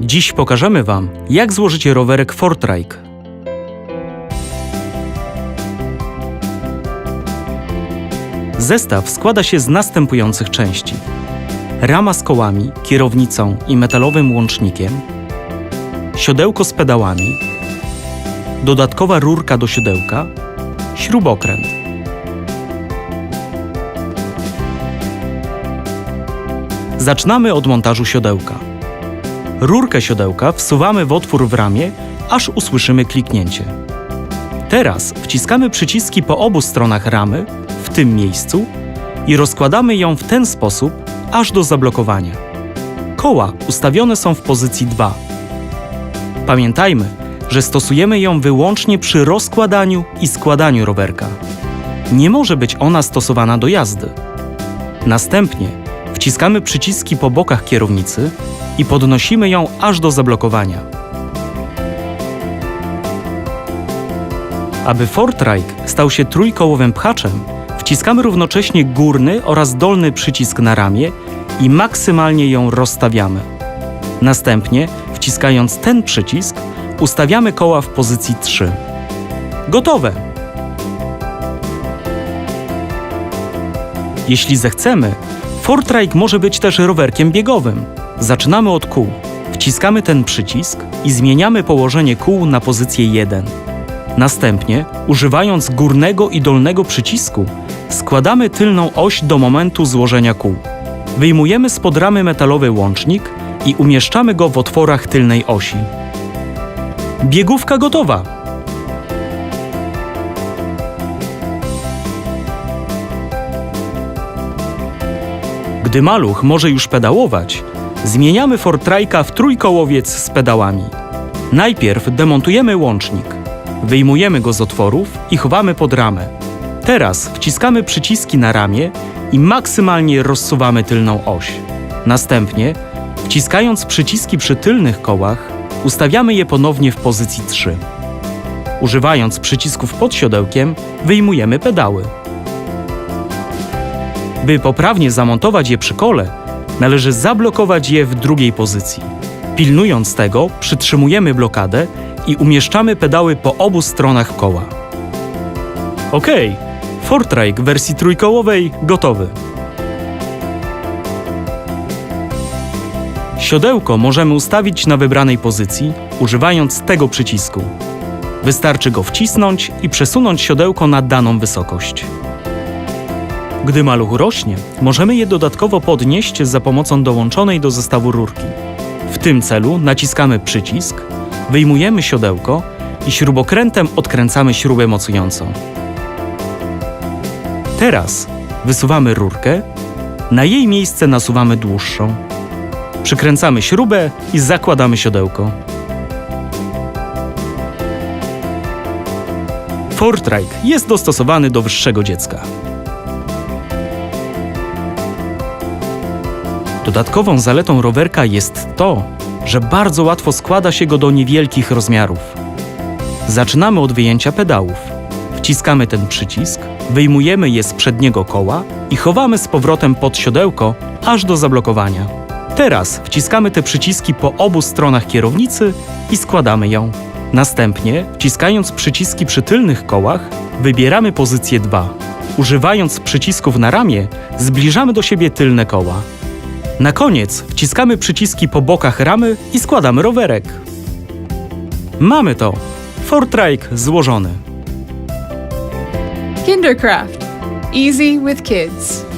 Dziś pokażemy Wam, jak złożyć rowerek Fortrike. Zestaw składa się z następujących części. Rama z kołami, kierownicą i metalowym łącznikiem, siodełko z pedałami, dodatkowa rurka do siodełka, śrubokręt. Zaczynamy od montażu siodełka. Rurkę siodełka wsuwamy w otwór w ramie, aż usłyszymy kliknięcie. Teraz wciskamy przyciski po obu stronach ramy, w tym miejscu, i rozkładamy ją w ten sposób, aż do zablokowania. Koła ustawione są w pozycji 2. Pamiętajmy, że stosujemy ją wyłącznie przy rozkładaniu i składaniu rowerka. Nie może być ona stosowana do jazdy. Następnie wciskamy przyciski po bokach kierownicy i podnosimy ją aż do zablokowania. Aby Fortrike stał się trójkołowym pchaczem, wciskamy równocześnie górny oraz dolny przycisk na ramię i maksymalnie ją rozstawiamy. Następnie, wciskając ten przycisk, ustawiamy koła w pozycji 3. Gotowe! Jeśli zechcemy, Fortrike może być też rowerkiem biegowym. Zaczynamy od kół. Wciskamy ten przycisk i zmieniamy położenie kół na pozycję 1. Następnie, używając górnego i dolnego przycisku, składamy tylną oś do momentu złożenia kół. Wyjmujemy spod ramy metalowy łącznik i umieszczamy go w otworach tylnej osi. Biegówka gotowa! Gdy maluch może już pedałować, zmieniamy Fortrajka w trójkołowiec z pedałami. Najpierw demontujemy łącznik, wyjmujemy go z otworów i chowamy pod ramę. Teraz wciskamy przyciski na ramię i maksymalnie rozsuwamy tylną oś. Następnie, wciskając przyciski przy tylnych kołach, ustawiamy je ponownie w pozycji 3. Używając przycisków pod siodełkiem, wyjmujemy pedały. By poprawnie zamontować je przy kole, należy zablokować je w drugiej pozycji. Pilnując tego, przytrzymujemy blokadę i umieszczamy pedały po obu stronach koła. Ok, Fortrike wersji trójkołowej gotowy. Siodełko możemy ustawić na wybranej pozycji, używając tego przycisku. Wystarczy go wcisnąć i przesunąć siodełko na daną wysokość. Gdy maluch rośnie, możemy je dodatkowo podnieść za pomocą dołączonej do zestawu rurki. W tym celu naciskamy przycisk, wyjmujemy siodełko i śrubokrętem odkręcamy śrubę mocującą. Teraz wysuwamy rurkę, na jej miejsce nasuwamy dłuższą. Przykręcamy śrubę i zakładamy siodełko. Fortrike jest dostosowany do wyższego dziecka. Dodatkową zaletą rowerka jest to, że bardzo łatwo składa się go do niewielkich rozmiarów. Zaczynamy od wyjęcia pedałów. Wciskamy ten przycisk, wyjmujemy je z przedniego koła i chowamy z powrotem pod siodełko aż do zablokowania. Teraz wciskamy te przyciski po obu stronach kierownicy i składamy ją. Następnie, wciskając przyciski przy tylnych kołach, wybieramy pozycję 2. Używając przycisków na ramię, zbliżamy do siebie tylne koła. Na koniec wciskamy przyciski po bokach ramy i składamy rowerek. Mamy to! Fortrike złożony. Kindercraft. Easy with kids.